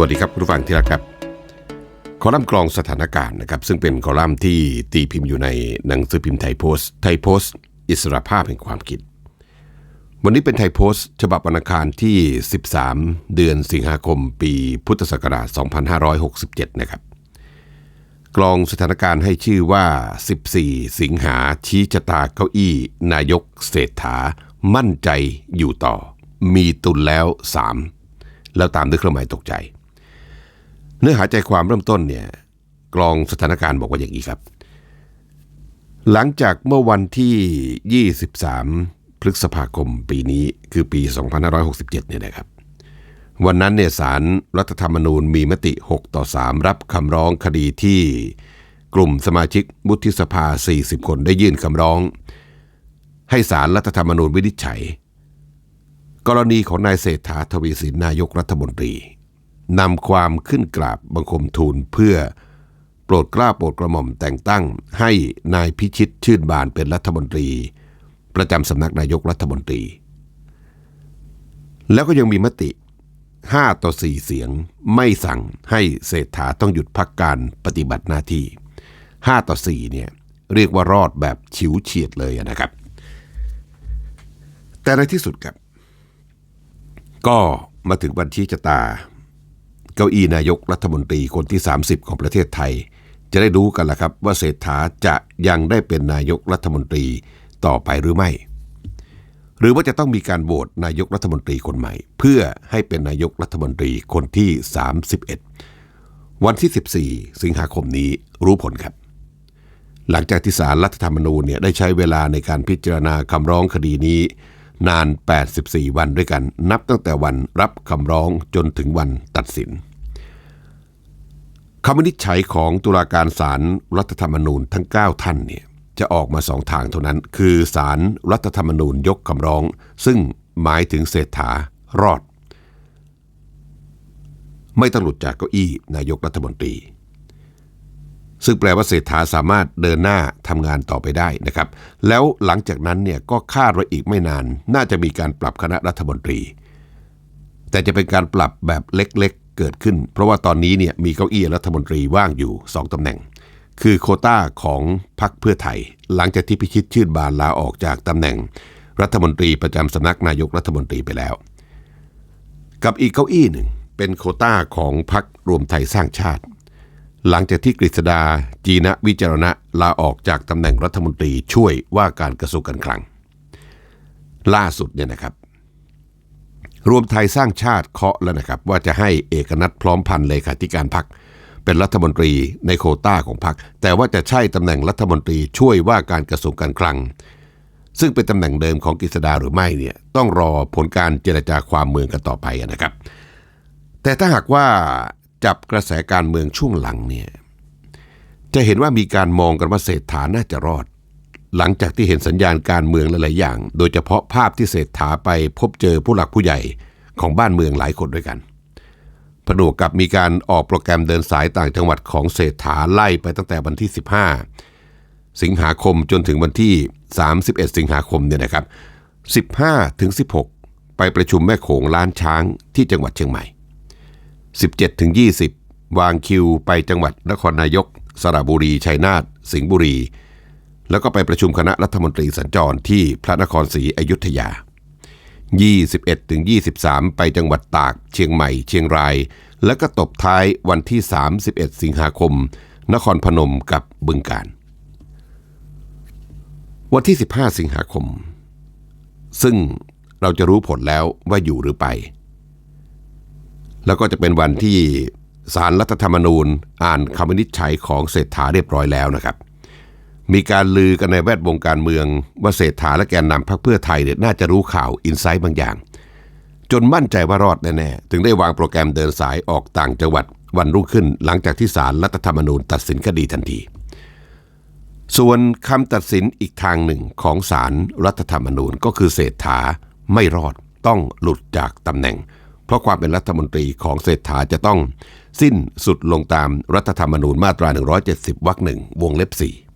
วัสดีครับคุณผู้ฟังที่รักครับ คอลัมน์กรองสถานการณ์นะครับ ซึ่งเป็นคอลัมน์ที่ตีพิมพ์อยู่ในหนังสือพิมพ์ไทยโพสต์ไทยโพสต์ อิสรภาพแห่งความคิด วันนี้เป็นไทยโพสต์ ฉบับวันอังคารที่ 13 เดือนสิงหาคม ปีพุทธศักราช 2567 นะครับ กรองสถานการณ์ให้ชื่อว่า 14 สิงหาชี้ชะตาเก้าอี้ นายกเศรษฐา มั่นใจอยู่ต่อ มีตุนแล้ว 3 แล้วตามด้วยเครื่องหมายตกใจ เนื้อหาใจความเริ่มต้นเนี่ยกรองสถานการณ์บอกว่าอย่างนี้ครับ หลังจากเมื่อวันที่ 23 พฤษภาคมปีนี้คือปี 2567 เนี่ยนะครับ วันนั้นเนี่ยสารรัฐธรรมนูญมีมติ 6 ต่อ 3 รับคำร้องคดีที่กลุ่มสมาชิกวุฒิสภา 40 คนได้ยื่นคำร้อง ให้สารรัฐธรรมนูญวินิจฉัย กรณีของนายเศรษฐาทวีสินนายกรัฐมนตรี นำความขึ้นกราบบังคมทูลเพื่อโปรดกล้าโปรดกระหม่อมแต่งตั้งให้นายพิชิตชื่นบานเป็นรัฐมนตรี ประจำสำนักนายกรัฐมนตรี แล้วก็ยังมีมติ 5 ต่อ 4 เสียงไม่สั่งให้เศรษฐาต้องหยุดพักการปฏิบัติหน้าที่ 5 ต่อ 4 เนี่ยเรียกว่ารอดแบบฉิวเฉียดเลยนะครับ แต่ในที่สุดครับ ก็มาถึงวันชี้ชะตา เก้าอี้นายกรัฐมนตรีคนที่ 30 ของประเทศไทย จะได้รู้กันละครับว่าเศรษฐาจะยังได้เป็นนายกรัฐมนตรีต่อไปหรือไม่ หรือว่าจะต้องมีการโหวตนายกรัฐมนตรีคนใหม่ เพื่อให้เป็นนายกรัฐมนตรีคนที่ 31 วันที่ 14 สิงหาคมนี้รู้ผลครับ หลังจากที่ศาลรัฐธรรมนูญเนี่ยได้ใช้เวลาในการพิจารณาคำร้องคดีนี้นาน 84 วันด้วยกัน นับตั้งแต่วันรับคำร้องจนถึงวันตัดสิน คำวินิจฉัยของตุลาการศาลรัฐธรรมนูญทั้ง 9 ท่านเนี่ยจะออกมาสองทางเท่านั้น คือศาลรัฐธรรมนูญยกคำร้อง ซึ่งหมายถึงเศรษฐารอด ไม่ต้องหลุดจากเก้าอี้นายกรัฐมนตรี ซึ่งแปลว่าเศรษฐาสามารถเดินหน้าทำงานต่อไปได้นะครับ แล้วหลังจากนั้นเนี่ยก็คาดว่าอีกไม่นาน น่าจะมีการปรับคณะรัฐมนตรี แต่จะเป็นการปรับแบบเล็ก เกิดขึ้น เพราะว่าตอนนี้เนี่ยมีเก้าอี้รัฐมนตรีว่างอยู่ 2ตำแหน่ง คือโคต้าของพรรคเพื่อไทย หลังจากที่พิชิตชื่นบานลาออกจากตำแหน่ง รัฐมนตรีประจำสำนักนายกรัฐมนตรีไปแล้ว กับอีกเก้าอี้หนึ่งเป็นโคต้าของพรรครวมไทยสร้างชาติ หลังจากที่กฤษดาจีนะวิจารณะลาออกจากตำแหน่งรัฐมนตรีช่วยว่าการกระทรวงการคลัง ล่าสุดเนี่ยนะครับ รวมไทยสร้างชาติเคาะแล้วนะครับว่าจะให้เอกนัทพร้อมพันธ์เลขาธิการพักเป็นรัฐมนตรีในโคต้าของพักแต่ว่าจะใช่ตำแหน่งรัฐมนตรีช่วยว่าการกระทรวงการคลัง ซึ่งเป็นตำแหน่งเดิมของกฤษดาหรือไม่เนี่ยต้องรอผลการเจรจาความเมืองกันต่อไปนะครับ แต่ถ้าหากว่าจับกระแสการเมืองช่วงหลังเนี่ยจะเห็นว่ามีการมองกันว่าเศรษฐาน่าจะรอด หลังจากที่เห็นสัญญาณการเมืองหลาย ๆ อย่าง โดยเฉพาะภาพที่เศรษฐาไปพบเจอผู้หลักผู้ใหญ่ของบ้านเมืองหลายคนด้วยกันผนวกกับมีการออกโปรแกรมเดินสายต่างจังหวัดของเศรษฐาไล่ไปตั้งแต่วันที่ 15 สิงหาคมจนถึงวันที่ 31 สิงหาคมเนี่ยนะครับ 15 ถึง 16 ไปประชุมแม่โขงล้านช้างที่จังหวัดเชียงใหม่ 17 ถึง 20 วางคิวไปจังหวัดนครนายก สระบุรี ชัยนาท สิงห์บุรี แล้วก็ไปประชุมคณะรัฐมนตรีสัญจรที่พระนครศรีอยุธยา 21ถึง23 ไปจังหวัดตาก เชียงใหม่ เชียงราย แล้วก็ตบท้ายวันที่ 31 สิงหาคม นครพนมกับบึงกาฬวันที่ 15 สิงหาคม ซึ่งเราจะรู้ผลแล้วว่าอยู่หรือไป แล้วก็จะเป็นวันที่สารรัฐธรรมนูญอ่านคำวินิจฉัยของเศรษฐาเรียบร้อยแล้วนะครับ มีการลือกันในแวดวงการเมืองว่าเศรษฐาและแกนนำพรรคเพื่อไทยเนี่ยน่าจะรู้ข่าวอินไซต์บางอย่าง จนมั่นใจว่ารอดแน่ๆ ถึงได้วางโปรแกรมเดินสายออกต่างจังหวัดวันรุ่งขึ้นหลังจากที่ศาลรัฐธรรมนูญตัดสินคดีทันที ส่วนคำตัดสินอีกทางหนึ่งของศาลรัฐธรรมนูญก็คือเศรษฐาไม่รอดต้องหลุดจากตำแหน่ง เพราะความเป็นรัฐมนตรีของเศรษฐาจะต้อง สิ้นสุดลงตามรัฐธรรมนูญมาตรา 170 วรรคหนึ่งวงเล็บ4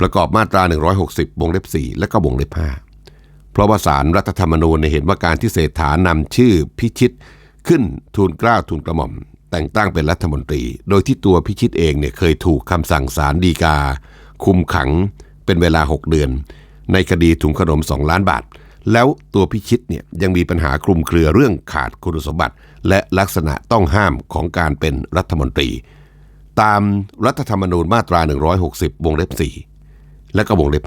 ประกอบมาตรา 160 วงเล็บ 4 และก็วงเล็บ 5 เพราะว่าสารรัฐธรรมนูญเห็นว่าการที่เศรษฐานำชื่อพิชิต ขึ้นทูลกล้าทูลกระหม่อม แต่งตั้งเป็นรัฐมนตรี โดยที่ตัวพิชิตเองเนี่ยเคยถูกคำสั่งศาลฎีกา คุมขังเป็นเวลา 6 เดือน ในคดีถุงขนม 2 ล้านบาท แล้วตัวพิชิตเนี่ยยังมีปัญหาคลุมเครือเรื่องขาดคุณสมบัติ และลักษณะต้องห้ามของการเป็นรัฐมนตรี ตามรัฐธรรมนูญมาตรา 160 วงเล็บ4 และก็วงเล็บ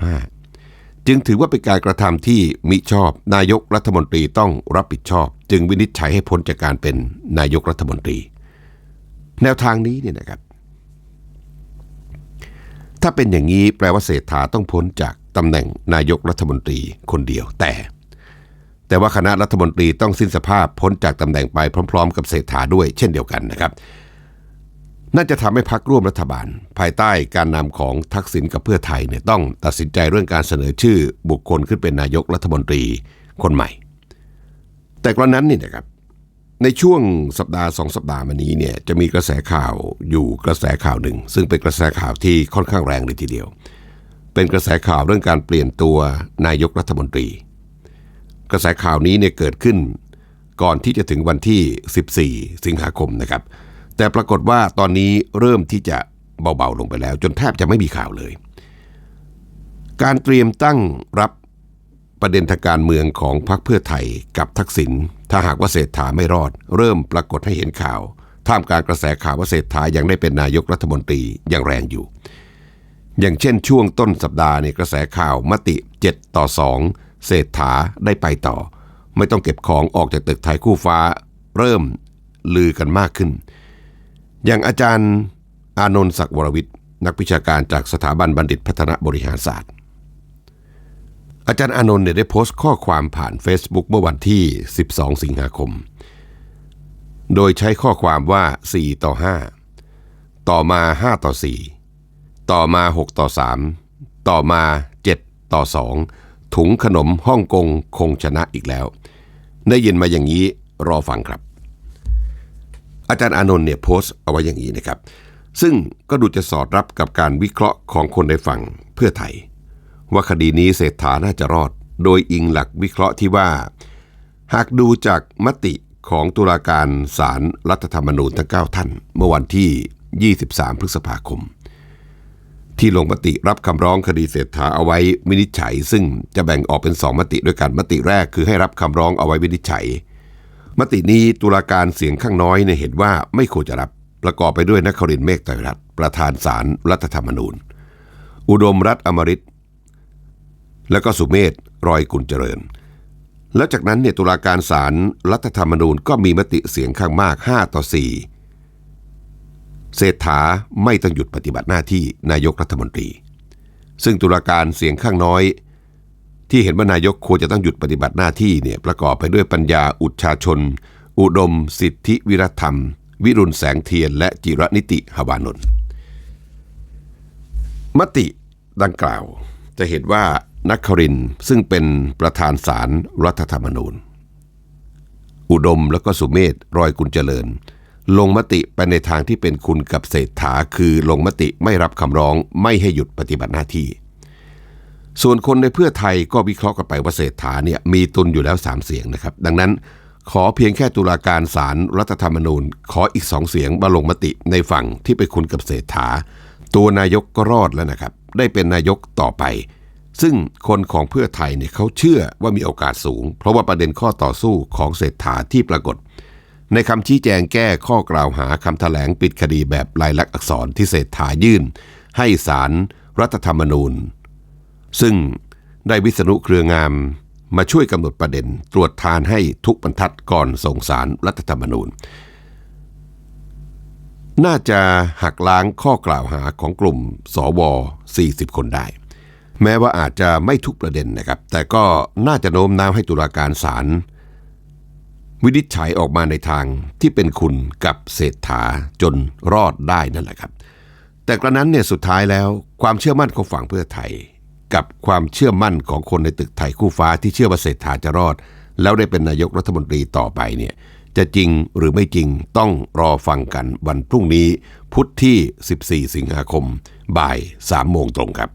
5จึงถือว่าเป็นการกระทำที่มิชอบนายกรัฐมนตรีต้องรับผิดชอบ จึงวินิจฉัยให้พ้นจากการเป็นนายกรัฐมนตรี แนวทางนี้เนี่ยนะครับ ถ้าเป็นอย่างนี้แปลว่าเศรษฐาต้องพ้นจากตำแหน่งนายกรัฐมนตรีคนเดียวแต่ แต่ว่าคณะรัฐมนตรีต้องสิ้นสภาพพ้นจากตำแหน่งไปพร้อม ๆ กับเศรษฐาด้วยเช่นเดียวกันนะครับ น่าจะทำให้พักร่วมรัฐบาล ภายใต้การนำของทักษิณกับเพื่อไทยเนี่ยต้องตัดสินใจเรื่องการเสนอชื่อบุคคลขึ้นเป็นนายกรัฐมนตรีคนใหม่ แต่กระนั้นนี่นะครับในช่วงสัปดาห์สองสัปดาห์มานี้เนี่ยจะมีกระแสข่าวอยู่กระแสข่าวหนึ่ง ซึ่งเป็นกระแสข่าวที่ค่อนข้างแรงเลยทีเดียว เป็นกระแสข่าวเรื่องการเปลี่ยนตัวนายกรัฐมนตรี กระแสข่าวนี้เนี่ยเกิดขึ้นก่อนที่จะถึงวันที่ 14 สิงหาคมนะครับ แต่ปรากฏว่าตอนนี้เริ่มที่จะเบาๆลงไปแล้ว จนแทบจะไม่มีข่าวเลย การเตรียมตั้งรับประเด็นทางการเมืองของพรรคเพื่อไทยกับทักษิณถ้าหากว่าเศรษฐาไม่รอด เริ่มปรากฏให้เห็นข่าว ท่ามกลางกระแสข่าวว่าเศรษฐายังได้เป็นนายกรัฐมนตรีอย่างแรงอยู่ อย่างเช่นช่วงต้นสัปดาห์เนี่ยกระแสข่าวมติ 7 ต่อ 2 เศรษฐาได้ไปต่อ ไม่ต้องเก็บของออกจากตึกไทยคู่ฟ้า เริ่มลือกันมากขึ้น อย่างอาจารย์อานนท์ศักดิ์วรวิทย์นักวิชาการจากสถาบันบัณฑิตพัฒนาบริหารศาสตร์ อาจารย์อานนท์เนี่ยได้โพสต์ข้อความผ่าน Facebook เมื่อวันที่ 12 สิงหาคม โดยใช้ข้อความว่า 4 ต่อ 5 ต่อมา 5 ต่อ 4 ต่อมา 6 ต่อ 3 ต่อมา 7 ต่อ 2 ถุงขนมฮ่องกงคงชนะอีกแล้ว ได้ยินมาอย่างนี้รอฟังครับ อาจารย์อานนท์เนี่ยโพสต์เอาไว้อย่างนี้นะครับ ซึ่งก็ดูจะสอดรับกับการวิเคราะห์ของคนในฝั่งเพื่อไทย ว่าคดีนี้เศรษฐาน่าจะรอด โดยอิงหลักวิเคราะห์ที่ว่า หากดูจากมติของตุลาการศาลรรัฐธรรมนูญทั้ง 9 ท่าน เมื่อวันที่ 23 พฤษภาคม ที่ลงมติรับคำร้องคดีเศรษฐาเอาไว้วินิจฉัย ซึ่งจะแบ่งออกเป็นสองมติด้วยกันมติแรกคือให้รับคำร้องเอาไว้วินิจฉัย มตินี้ตุลาการเสียงข้างน้อยเนี่ยเห็นว่าไม่ควรจะรับ ประกอบไปด้วยนครินเมฆไตรรัตน์ประธานศาลรรัฐธรรมนูญ อุดมรัฐอมริตแล้วก็สุเมธรอยกุลเจริญ แล้วจากนั้นเนี่ยตุลาการศาลรรัฐธรรมนูญก็มีมติเสียงข้างมาก 5 ต่อ 4 เศรษฐาไม่ต้องหยุดปฏิบัติหน้าที่นายกรัฐมนตรี ซึ่งตุลาการเสียงข้างน้อย ที่เห็นว่านายกควรจะต้องหยุดปฏิบัติหน้าที่เนี่ยประกอบไปด้วยปัญญาอุชาชน อุดม สิทธิวิรธรรม วิรุณแสงเทียน และจิรนิติหวานนท์มติดังกล่าวจะเห็นว่านักครินซึ่งเป็นประธานศาลรรัฐธรรมนูญ อุดมแล้วก็สุเมธรอยกุลเจริญ ลงมติไปในทางที่เป็นคุณกับเศรษฐาคือลงมติไม่รับคำร้องไม่ให้หยุดปฏิบัติหน้าที่ ส่วนคนในเพื่อไทยก็วิเคราะห์กันไปว่าเศรษฐาเนี่ยมีตุนอยู่แล้วสามเสียงนะครับ ดังนั้นขอเพียงแค่ตุลาการศาลรรัฐธรรมนูญ ขออีกสองเสียงมาลงมติในฝั่งที่ไปคุณกับเศรษฐา ตัวนายกก็รอดแล้วนะครับ ได้เป็นนายกต่อไป ซึ่งคนของเพื่อไทยเนี่ยเขาเชื่อว่ามีโอกาสสูง เพราะว่าประเด็นข้อต่อสู้ของเศรษฐาที่ปรากฏ ในคำชี้แจงแก้ข้อกล่าวหาคำแถลงปิดคดีแบบลายลักษณ์อักษรที่เศรษฐายื่น ให้ศาลรรัฐธรรมนูญ ซึ่งได้วิษณุเครืองามมาช่วยกำหนดประเด็นตรวจทานให้ทุกบรรทัดก่อนส่งสารรัฐธรรมนูญ น่าจะหักล้างข้อกล่าวหาของกลุ่มสว 40 คนได้ แม้ว่าอาจจะไม่ทุกประเด็นนะครับ แต่ก็น่าจะโน้มน้าวให้ตุลาการศาลวินิจฉัยออกมาในทางที่เป็นคุณกับเศรษฐาจนรอดได้นั่นแหละครับ แต่กระนั้นเนี่ยสุดท้ายแล้วความเชื่อมั่นของฝั่งเพื่อไทย กับความเชื่อมั่นของคนในตึกไทยคู่ฟ้าที่เชื่อว่าเศรษฐาจะรอด แล้วได้เป็นนายกรัฐมนตรีต่อไปเนี่ยจะจริงหรือไม่จริงต้องรอฟังกันวันพรุ่งนี้ พุธที่ 14 สิงหาคม บ่าย 3 โมงตรงครับ